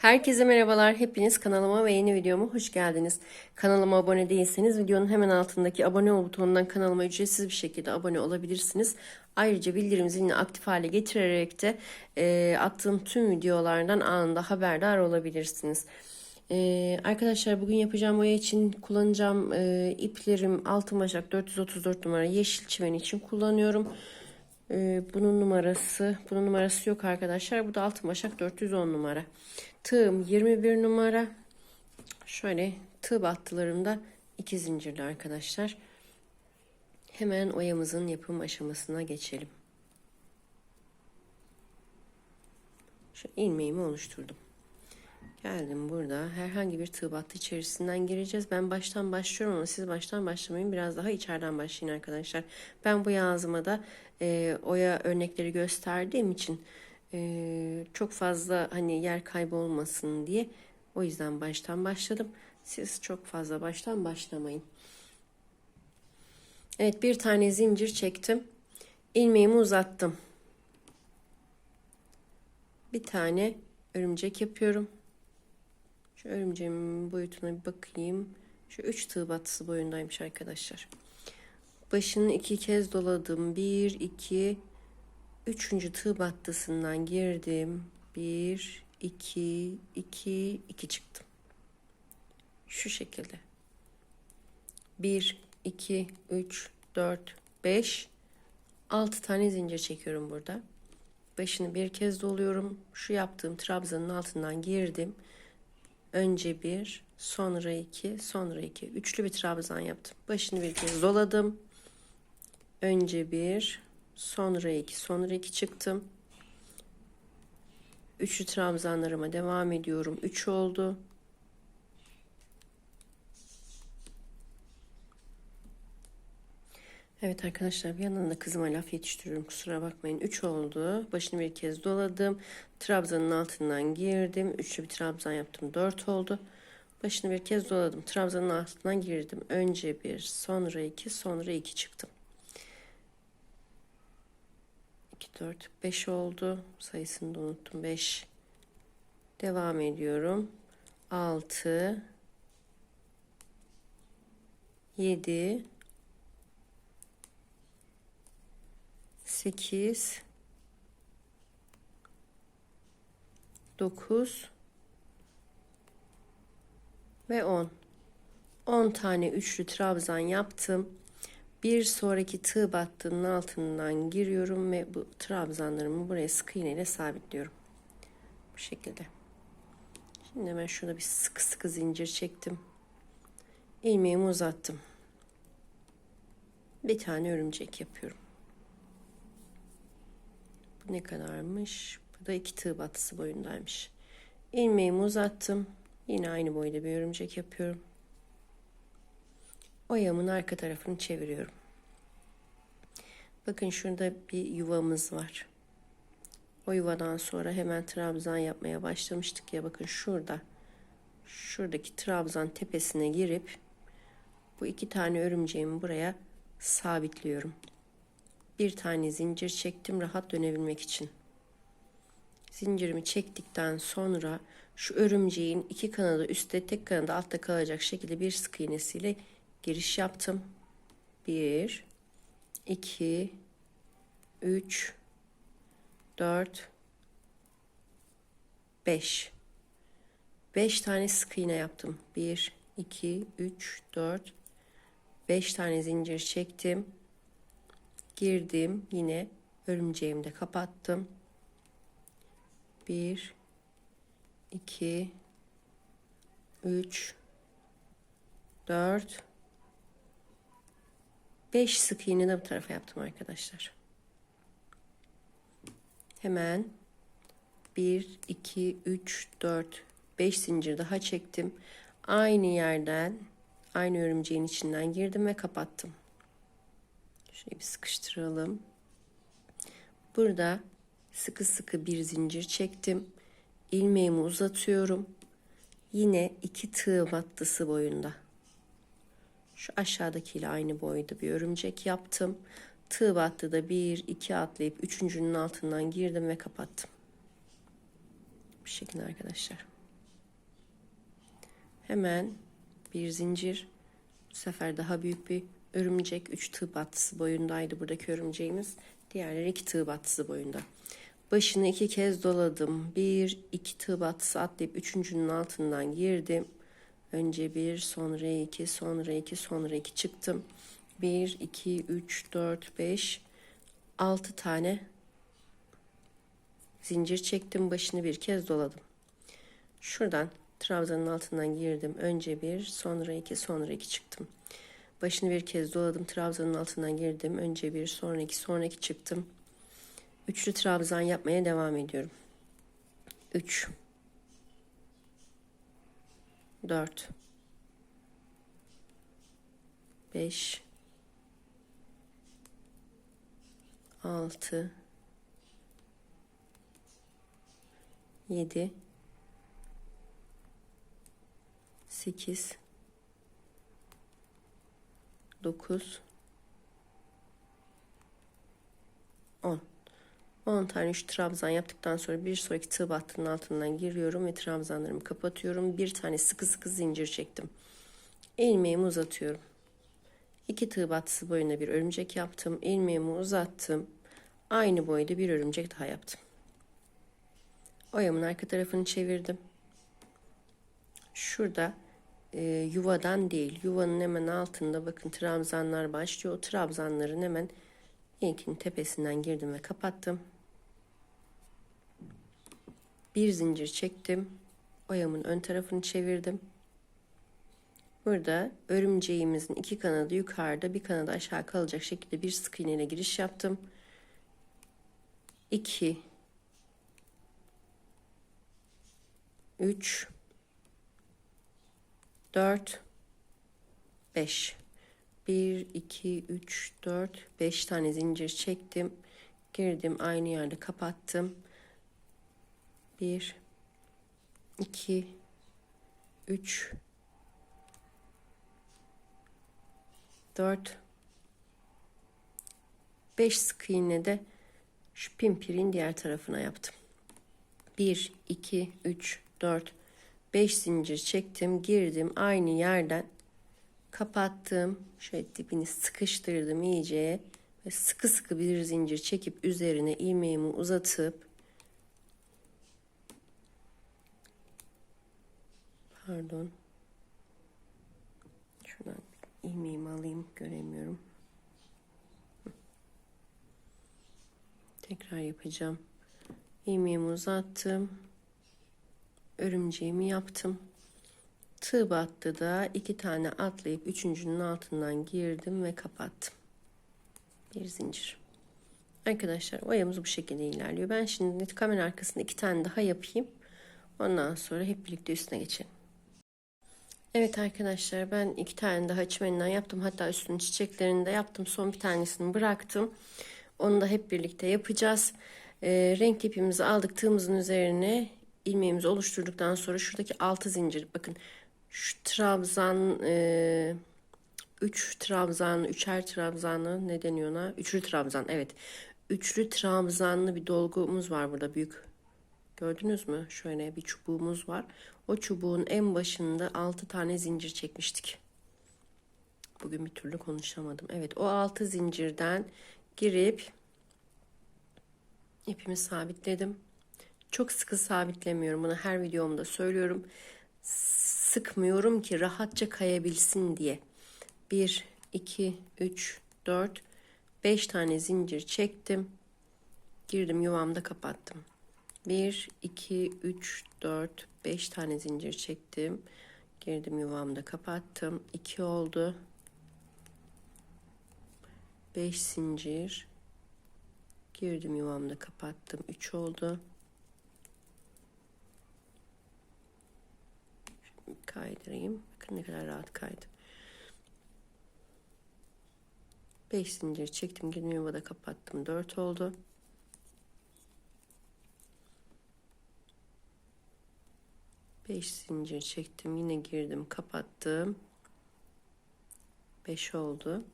Herkese merhabalar. Hepiniz kanalıma ve yeni videoma hoş geldiniz. Kanalıma abone değilseniz videonun hemen altındaki abone ol butonundan kanalıma ücretsiz bir şekilde abone olabilirsiniz. Ayrıca bildirim zilini aktif hale getirerek de e, attığım tüm videolardan anında haberdar olabilirsiniz. E, arkadaşlar bugün yapacağım oya için kullanacağım e, iplerim altın başak 434 numara yeşil çimen için kullanıyorum. Ee, bunun numarası, bunun numarası yok arkadaşlar. Bu da altın başak 410 numara. Tığım 21 numara. Şöyle tığ battılarımda iki zincirli arkadaşlar. Hemen oyamızın yapım aşamasına geçelim. Şu ilmeğimi oluşturdum. Geldim burada. Herhangi bir tığ içerisinden gireceğiz. Ben baştan başlıyorum ama siz baştan başlamayın. Biraz daha içeriden başlayın arkadaşlar. Ben bu yazıma da e, oya örnekleri gösterdiğim için e, çok fazla hani yer kaybolmasın diye o yüzden baştan başladım. Siz çok fazla baştan başlamayın. Evet bir tane zincir çektim. İlmeğimi uzattım. Bir tane örümcek yapıyorum. Şu örümceğimin boyutuna bir bakayım. Şu üç tığ batısı boyundaymış arkadaşlar. Başını iki kez doladım. Bir, iki, üçüncü tığ battısından girdim. Bir, iki, iki, iki çıktım. Şu şekilde. Bir, iki, üç, dört, beş, altı tane zincir çekiyorum burada. Başını bir kez doluyorum. Şu yaptığım trabzanın altından girdim. Önce bir, sonra iki, sonra iki. Üçlü bir trabzan yaptım. Başını bir kez doladım. Önce bir, sonra iki, sonra iki çıktım. Üçlü trabzanlarıma devam ediyorum. Üç oldu. Evet arkadaşlar bir yandan da kızıma laf yetiştiriyorum kusura bakmayın. 3 oldu. Başını bir kez doladım. Trabzanın altından girdim. Üçlü bir trabzan yaptım. 4 oldu. Başını bir kez doladım. Trabzanın altından girdim. Önce bir, sonra iki, sonra iki çıktım. 2, 4, 5 oldu. Sayısını da unuttum. 5. Devam ediyorum. 6, 7, 8 9 ve 10 10 tane üçlü trabzan yaptım. Bir sonraki tığ battığının altından giriyorum ve bu trabzanlarımı buraya sık iğne ile sabitliyorum. Bu şekilde. Şimdi hemen şuna bir sıkı sıkı zincir çektim. İlmeğimi uzattım. Bir tane örümcek yapıyorum ne kadarmış? Bu da iki tığ batısı boyundaymış. İlmeğimi uzattım. Yine aynı boyda bir örümcek yapıyorum. Oyamın arka tarafını çeviriyorum. Bakın şurada bir yuvamız var. O yuvadan sonra hemen trabzan yapmaya başlamıştık ya bakın şurada. Şuradaki trabzan tepesine girip bu iki tane örümceğimi buraya sabitliyorum bir tane zincir çektim rahat dönebilmek için. Zincirimi çektikten sonra şu örümceğin iki kanadı üstte tek kanadı altta kalacak şekilde bir sık iğnesiyle giriş yaptım. 1 2 3 4 5 5 tane sık iğne yaptım. 1 2 3 4 5 tane zincir çektim girdim yine örümceğimi de kapattım. 1 2 3 4 5 sık iğne de bu tarafa yaptım arkadaşlar. Hemen 1 2 3 4 5 zincir daha çektim. Aynı yerden aynı örümceğin içinden girdim ve kapattım Şöyle bir sıkıştıralım. Burada sıkı sıkı bir zincir çektim. İlmeğimi uzatıyorum. Yine iki tığ battısı boyunda. Şu aşağıdakiyle aynı boyda bir örümcek yaptım. Tığ battıda bir iki atlayıp üçüncünün altından girdim ve kapattım. Bu şekilde arkadaşlar. Hemen bir zincir. Bu sefer daha büyük bir örümcek. 3 tığ battısı boyundaydı buradaki örümceğimiz. Diğerleri 2 tığ battısı boyunda. Başını iki kez doladım. Bir, iki tığ battısı atlayıp üçüncünün altından girdim. Önce bir, sonra iki, sonra iki, sonra iki çıktım. Bir, iki, üç, dört, beş, altı tane zincir çektim. Başını bir kez doladım. Şuradan trabzanın altından girdim. Önce bir, sonra iki, sonra iki çıktım. Başını bir kez doladım. Trabzanın altından girdim. Önce bir, sonra iki, sonra iki çıktım. Üçlü trabzan yapmaya devam ediyorum. 3 4 5 6 7 8 9 10 10 tane şu trabzan yaptıktan sonra bir sonraki tığ battının altından giriyorum ve trabzanlarımı kapatıyorum. Bir tane sıkı sıkı zincir çektim. İlmeğimi uzatıyorum. İki tığ battısı boyunda bir örümcek yaptım. İlmeğimi uzattım. Aynı boyda bir örümcek daha yaptım. Oyamın arka tarafını çevirdim. Şurada e, yuvadan değil, yuvanın hemen altında bakın trabzanlar başlıyor. O trabzanların hemen ilkinin tepesinden girdim ve kapattım. Bir zincir çektim. Oyamın ön tarafını çevirdim. Burada örümceğimizin iki kanadı yukarıda bir kanadı aşağı kalacak şekilde bir sık iğne ile giriş yaptım. 2 3 4 5 1 2 3 4 5 tane zincir çektim. Girdim aynı yerde kapattım. 1 2 3 4 5 sık iğne de şu pimpirin diğer tarafına yaptım. 1 2 3 4 5 zincir çektim, girdim aynı yerden kapattım. Şöyle dibini sıkıştırdım iyice ve sıkı sıkı bir zincir çekip üzerine ilmeğimi uzatıp pardon şuradan ilmeğimi alayım göremiyorum. Tekrar yapacağım. İlmeğimi uzattım. Örümceğimi yaptım. Tığ battı da iki tane atlayıp üçüncünün altından girdim ve kapattım. Bir zincir. Arkadaşlar oyamız bu şekilde ilerliyor. Ben şimdi kamera arkasında iki tane daha yapayım. Ondan sonra hep birlikte üstüne geçelim. Evet arkadaşlar ben iki tane daha çimeninden yaptım. Hatta üstünün çiçeklerini de yaptım. Son bir tanesini bıraktım. Onu da hep birlikte yapacağız. Ee, renk ipimizi aldık. Tığımızın üzerine ilmeğimizi oluşturduktan sonra şuradaki altı zincir bakın şu trabzan e, üç trabzan üçer trabzanlı ne deniyor ona? Üçlü trabzan evet. Üçlü trabzanlı bir dolgumuz var burada büyük. Gördünüz mü? Şöyle bir çubuğumuz var. O çubuğun en başında altı tane zincir çekmiştik. Bugün bir türlü konuşamadım. Evet o altı zincirden girip ipimi sabitledim çok sıkı sabitlemiyorum bunu her videomda söylüyorum sıkmıyorum ki rahatça kayabilsin diye. 1, 2, 3, 4, 5 tane zincir çektim. Girdim yuvamda kapattım. 1, 2, 3, 4, 5 tane zincir çektim. Girdim yuvamda kapattım. 2 oldu. 5 zincir. Girdim yuvamda kapattım. 3 oldu. Kaydırayım. Bakın ne kadar rahat kaydı. 5 zincir çektim. Girdim yuvada kapattım. 4 oldu. Beş zincir çektim. Yine girdim. Kapattım. Beş oldu.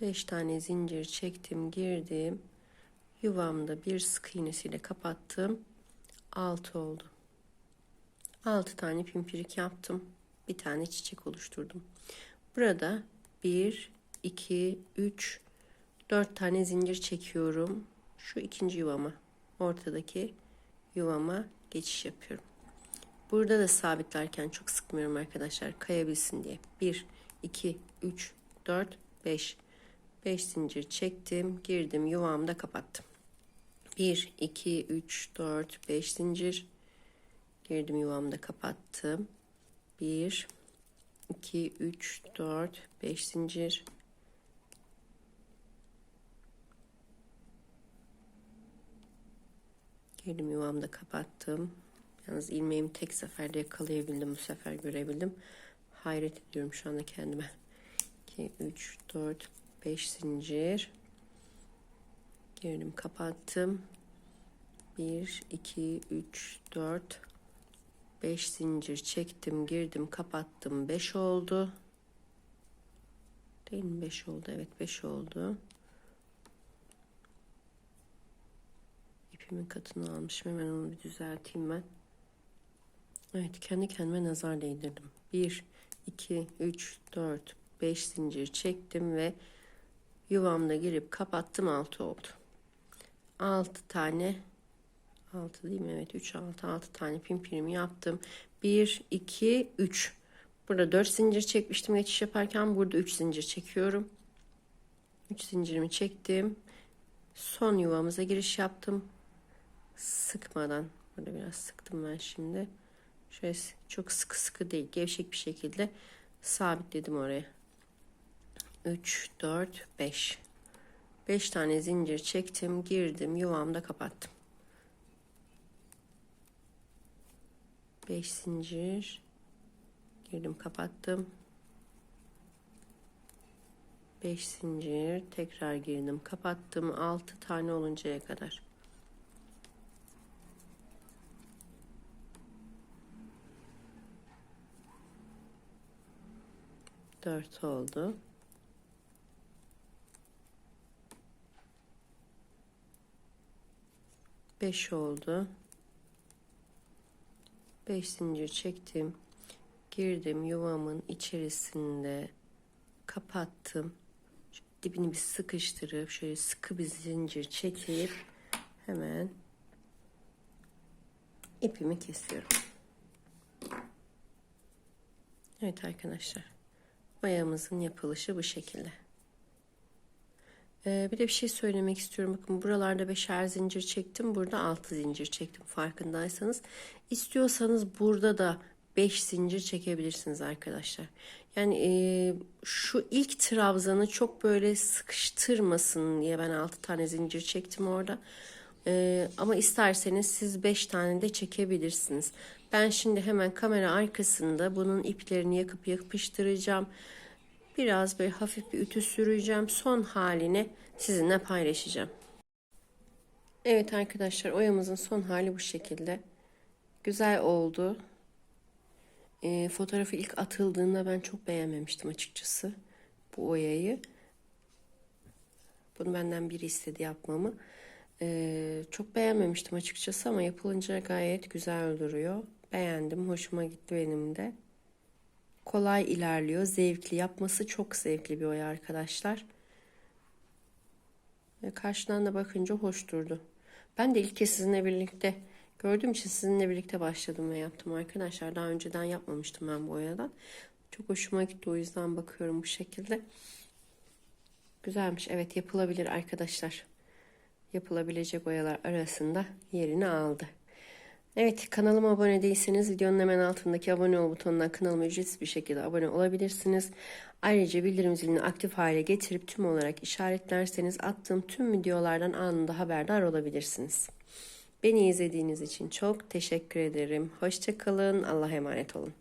Beş tane zincir çektim. Girdim. Yuvamda bir sık iğnesiyle kapattım. 6 oldu. 6 tane pimpirik yaptım. Bir tane çiçek oluşturdum. Burada 1, 2, 3, 4 tane zincir çekiyorum. Şu ikinci yuvama, ortadaki yuvama geçiş yapıyorum. Burada da sabitlerken çok sıkmıyorum arkadaşlar. Kayabilsin diye. 1, 2, 3, 4, 5. 5 zincir çektim. Girdim yuvamda kapattım. 1, 2, 3, 4, 5 zincir. Girdim yuvamda kapattım. 1, 2, 3, 4, 5 zincir. Girdim yuvamda kapattım. Yalnız ilmeğimi tek seferde yakalayabildim. Bu sefer görebildim. Hayret ediyorum şu anda kendime. 2, 3, 4, 5 zincir. Girdim kapattım. 1, 2, 3, 4, 5 zincir çektim. Girdim kapattım. 5 oldu. Değil mi? 5 oldu. Evet 5 oldu. İpimin katını almışım. Hemen onu bir düzelteyim ben. Evet kendi kendime nazar değdirdim. 1, 2, 3, 4, 5 zincir çektim ve yuvamda girip kapattım 6 oldu. 6 tane 6 değil mi? Evet 3 6 6 tane pimpirimi yaptım. 1 2 3 Burada 4 zincir çekmiştim geçiş yaparken burada 3 zincir çekiyorum. 3 zincirimi çektim. Son yuvamıza giriş yaptım. Sıkmadan. Burada biraz sıktım ben şimdi. Şöyle çok sıkı sıkı değil. Gevşek bir şekilde sabitledim oraya. 3, 4, 5. 5 tane zincir çektim. Girdim. Yuvamda kapattım. 5 zincir. Girdim kapattım. 5 zincir. Tekrar girdim kapattım. 6 tane oluncaya kadar. 4 oldu. Beş oldu. Beş zincir çektim. Girdim yuvamın içerisinde kapattım. Dibini bir sıkıştırıp şöyle sıkı bir zincir çekip hemen ipimi kesiyorum. Evet arkadaşlar. Mayamızın yapılışı bu şekilde. Ee, bir de bir şey söylemek istiyorum. Bakın buralarda beşer zincir çektim. Burada altı zincir çektim farkındaysanız. İstiyorsanız burada da 5 zincir çekebilirsiniz arkadaşlar. Yani e, şu ilk trabzanı çok böyle sıkıştırmasın diye ben 6 tane zincir çektim orada. E, ama isterseniz siz 5 tane de çekebilirsiniz. Ben şimdi hemen kamera arkasında bunun iplerini yakıp yapıştıracağım. Biraz böyle hafif bir ütü süreceğim. Son halini sizinle paylaşacağım. Evet arkadaşlar oyamızın son hali bu şekilde. Güzel oldu. E, fotoğrafı ilk atıldığında ben çok beğenmemiştim açıkçası bu oyayı. Bunu benden biri istedi yapmamı. E, çok beğenmemiştim açıkçası ama yapılınca gayet güzel duruyor. Beğendim, hoşuma gitti benim de. Kolay ilerliyor, zevkli. Yapması çok zevkli bir oya arkadaşlar. Ve karşıdan da bakınca hoş durdu. Ben de ilk kez sizinle birlikte gördüğüm için sizinle birlikte başladım ve yaptım arkadaşlar. Daha önceden yapmamıştım ben bu oyadan. Çok hoşuma gitti o yüzden bakıyorum bu şekilde. Güzelmiş. Evet yapılabilir arkadaşlar. Yapılabilecek oyalar arasında yerini aldı. Evet kanalıma abone değilseniz videonun hemen altındaki abone ol butonundan kanalıma ücretsiz bir şekilde abone olabilirsiniz. Ayrıca bildirim zilini aktif hale getirip tüm olarak işaretlerseniz attığım tüm videolardan anında haberdar olabilirsiniz. Beni izlediğiniz için çok teşekkür ederim. Hoşçakalın. Allah'a emanet olun.